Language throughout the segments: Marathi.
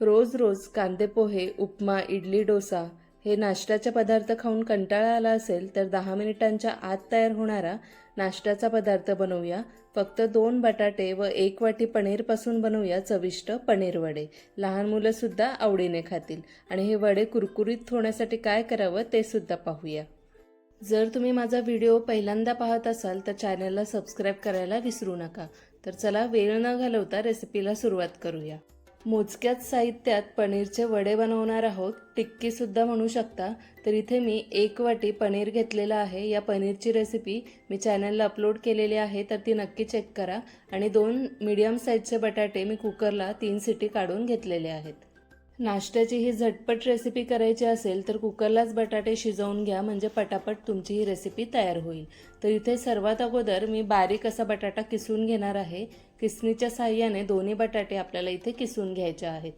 रोज रोज कांदे पोहे उपमा इडली डोसा हे नाश्त्याचे पदार्थ खाऊन कंटाळा आला असेल तर दहा मिनिटांच्या आत तयार होणारा नाश्त्याचा पदार्थ बनवूया. फक्त दोन बटाटे व एक वाटी पनीरपासून बनवूया चविष्ट पनीर वडे. लहान मुलंसुद्धा आवडीने खातील. आणि हे वडे कुरकुरीत होण्यासाठी काय करावं ते सुद्धा पाहूया. जर तुम्ही माझा व्हिडिओ पहिल्यांदा पाहत असाल तर चॅनलला सबस्क्राईब करायला विसरू नका. तर चला वेळ न घालवता रेसिपीला सुरुवात करूया. मोजक्याच साहित्यात पनीरचे वडे बनवणार आहोत. टिक्कीसुद्धा म्हणू शकता. तर इथे मी एक वाटी पनीर घेतलेलं आहे. या पनीरची रेसिपी मी चॅनलला अपलोड केलेली आहे तर ती नक्की चेक करा. आणि दोन मीडियम साईजचे बटाटे मी कुकरला तीन सिटी काढून घेतलेले आहेत. नाश्त्याची ही झटपट रेसिपी करायची असेल तर कुकरलाच बटाटे शिजवून घ्या म्हणजे पटापट तुमची ही रेसिपी तयार होईल. तर इथे सर्वात अगोदर मी बारीक असा बटाटा किसून घेणार आहे. किसणीच्या साह्याने दोन्ही बटाटे आपल्याला इथे किसून घ्यायचे आहेत.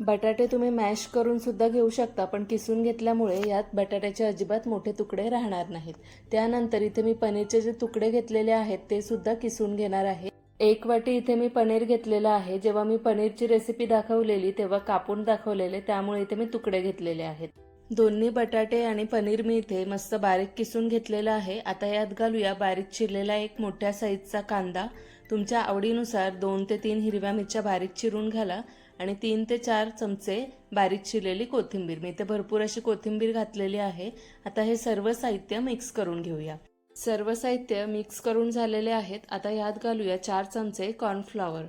बटाटे तुम्ही मॅश करून सुद्धा घेऊ शकता पण किसून घेतल्यामुळे यात बटाट्याचे अजिबात मोठे तुकडे राहणार नाहीत. त्यानंतर इथे मी पनीरचे जे तुकडे घेतलेले आहेत ते सुद्धा किसून घेणार आहे. एक वाटी इथे मी पनीर घेतलेलं आहे. जेव्हा मी पनीरची रेसिपी दाखवलेली तेव्हा कापून दाखवलेले त्यामुळे इथे मी तुकडे घेतलेले आहेत. दोन्ही बटाटे आणि पनीर मी इथे मस्त बारीक किसून घेतलेलं आहे. आता यात घालूया बारीक चिरलेला एक मोठ्या साईजचा कांदा. तुमच्या आवडीनुसार दोन ते तीन हिरव्या मिरच्या बारीक चिरून घाला आणि तीन ते चार चमचे बारीक चिरलेली कोथिंबीर. मी इथे भरपूर अशी कोथिंबीर घातलेली आहे. आता हे सर्व साहित्य मिक्स करून घेऊया. सर्व साहित्य मिक्स करून झालेले आहेत. आता यात घालूया चार चमचे कॉर्नफ्लॉवर.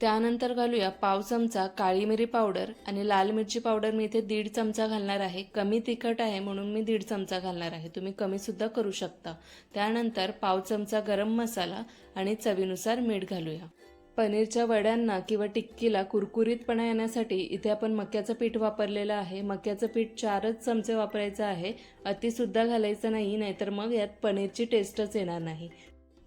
त्यानंतर घालूया पाव चमचा काळी मिरी पावडर आणि लाल मिरची पावडर मी इथे दीड चमचा घालणार आहे. कमी तिखट आहे म्हणून मी दीड चमचा घालणार आहे. तुम्ही कमीसुद्धा करू शकता. त्यानंतर पाव चमचा गरम मसाला आणि चवीनुसार मीठ घालूया. पनीरच्या वड्यांना किंवा टिक्कीला कुरकुरीतपणा येण्यासाठी इथे आपण मक्याचं पीठ वापरलेलं आहे. मक्याचं पीठ चारच चमचे वापरायचं आहे. अतिसुद्धा घालायचं नाही नाहीतर मग यात पनीरची टेस्टच येणार नाही.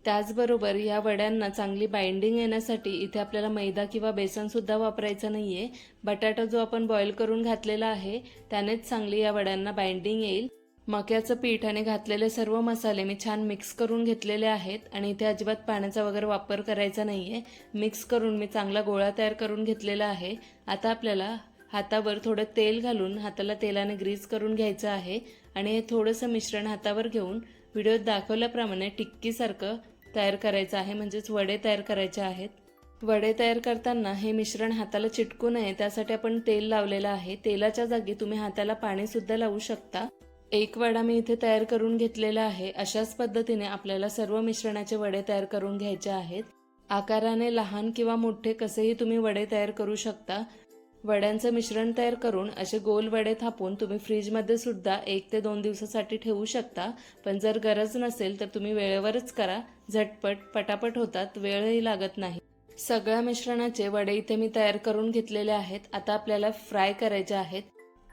त्याचबरोबर या वड्यांना चांगली बाइंडिंग येण्यासाठी इथे आपल्याला मैदा किंवा बेसनसुद्धा वापरायचं नाही आहे बटाटा जो आपण बॉईल करून घातलेला आहे त्यानेच चांगली या वड्यांना बाइंडिंग येईल. मक्याचं पीठ आणि घातलेले सर्व मसाले मी छान मिक्स करून घेतलेले आहेत आणि इथे अजिबात पाण्याचा वगैरे वापर करायचा नाही आहे मिक्स करून मी चांगला गोळा तयार करून घेतलेला आहे. आता आपल्याला हातावर थोडं तेल घालून हाताला तेलाने ग्रीस करून घ्यायचं आहे आणि हे थोडंसं मिश्रण हातावर घेऊन व्हिडिओत दाखवल्याप्रमाणे टिक्कीसारखं तयार करायचं आहे. म्हणजेच वडे तयार करायचे आहेत. वडे तयार करताना हे मिश्रण हाताला चिटकू नये. त्यासाठी आपण तेल लावलेलं आहे. तेलाच्या जागी तुम्ही हाताला पाणीसुद्धा लावू शकता. एक वडा मी इथे तयार करून घेतलेला आहे. अशाच पद्धतीने आपल्याला सर्व मिश्रणाचे वडे तयार करून घ्यायचे आहेत. आकाराने लहान किंवा मोठे कसेही तुम्ही वडे तयार करू शकता. वड्यांचं मिश्रण तयार करून असे गोल वडे थापून तुम्ही फ्रीजमध्ये सुद्धा एक ते दोन दिवसासाठी ठेवू शकता. पण जर गरज नसेल तर तुम्ही वेळेवरच करा. झटपट पटापट होतात. वेळही लागत नाही. सगळ्या मिश्रणाचे वडे इथे मी तयार करून घेतलेले आहेत. आता आपल्याला फ्राय करायचे आहेत.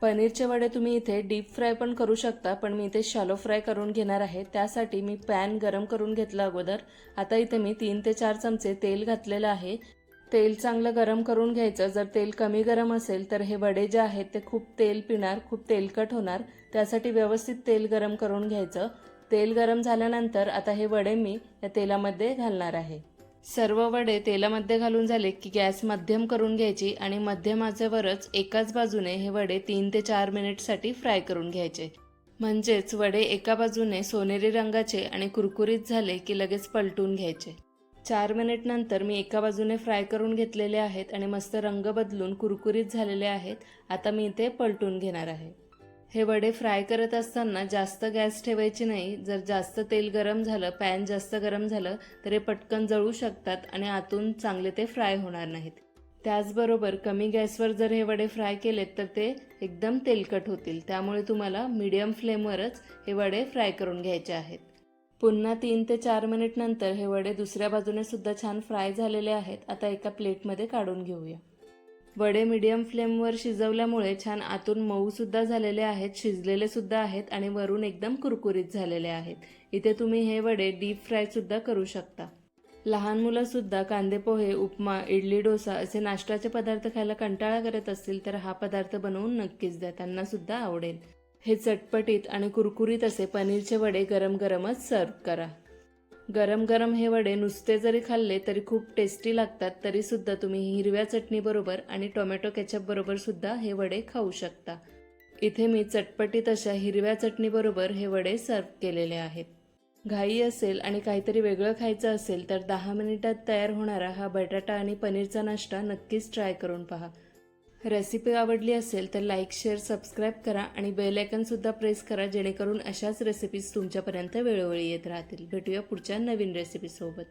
पनीरचे वडे तुम्ही इथे डीप फ्राय पण करू शकता पण मी इथे शॅलो फ्राय करून घेणार आहे. त्यासाठी मी पॅन गरम करून घेतलं अगोदर. आता इथे मी तीन ते चार चमचे तेल घातलेलं आहे. तेल चांगलं गरम करून घ्यायचं. जर तेल कमी गरम असेल तर हे वडे जे आहेत ते खूप तेल पिणार खूप तेलकट होणार. त्यासाठी व्यवस्थित तेल गरम करून घ्यायचं. तेल गरम झाल्यानंतर आता हे वडे मी या तेलामध्ये घालणार आहे. सर्व वडे तेलामध्ये घालून झाले की गॅस मध्यम करून घ्यायची आणि मध्यम एकाच बाजूने हे वडे तीन ते चार मिनिटसाठी फ्राय करून घ्यायचे. म्हणजेच वडे एका बाजूने सोनेरी रंगाचे आणि कुरकुरीत झाले की लगेच पलटून घ्यायचे. चार मिनिट नंतर मी एका बाजूने फ्राय करून घेतलेले आहेत आणि मस्त रंग बदलून कुरकुरीत झालेले आहेत. आता मी इथे पलटून घेणार आहे. हे वडे फ्राय करत असताना जास्त गॅस ठेवायची नाही. जर जास्त तेल गरम झालं पॅन जास्त गरम झालं तर हे पटकन जळू शकतात आणि आतून चांगले ते फ्राय होणार नाहीत. त्याचबरोबर कमी गॅसवर जर हे वडे फ्राय केलेत तर ते एकदम तेलकट होतील. त्यामुळे तुम्हाला मीडियम फ्लेमवरच हे वडे फ्राय करून घ्यायचे आहेत. पुन्हा तीन ते चार मिनिट नंतर हे वडे दुसऱ्या बाजूने सुद्धा छान फ्राय झालेले आहेत. आता एका प्लेटमध्ये काढून घेऊया. वडे मीडियम फ्लेमवर शिजवल्यामुळे छान आतून मऊसुद्धा झालेले आहेत शिजलेले सुद्धा आहेत आणि वरून एकदम कुरकुरीत झालेले आहेत. इथे तुम्ही हे वडे डीप फ्रायसुद्धा करू शकता. लहान मुलंसुद्धा कांदे पोहे उपमा इडली डोसा असे नाश्त्याचे पदार्थ खायला कंटाळा करत असतील तर हा पदार्थ बनवून नक्कीच द्या त्यांना सुद्धा आवडेल. हे चटपटीत आणि कुरकुरीत असे पनीरचे वडे गरम गरमच सर्व करा. गरम गरम हे वडे नुसते जरी खाल्ले तरी खूप टेस्टी लागतात तरीसुद्धा तुम्ही हिरव्या चटणीबरोबर आणि टोमॅटो केचपबरोबर सुद्धा हे वडे खाऊ शकता. इथे मी चटपटीत अशा हिरव्या चटणीबरोबर हे वडे सर्व केलेले आहेत. घाई असेल आणि काहीतरी वेगळं खायचं असेल तर दहा मिनिटात तयार होणारा हा बटाटा आणि पनीरचा नाश्ता नक्कीच ट्राय करून पहा. रेसिपी आवडली असेल तर लाईक शेअर सबस्क्राईब करा आणि बेलायकनसुद्धा प्रेस करा जेणेकरून अशाच रेसिपीज तुमच्यापर्यंत वेळोवेळी येत राहतील. भेटूया पुढच्या नवीन रेसिपीसोबत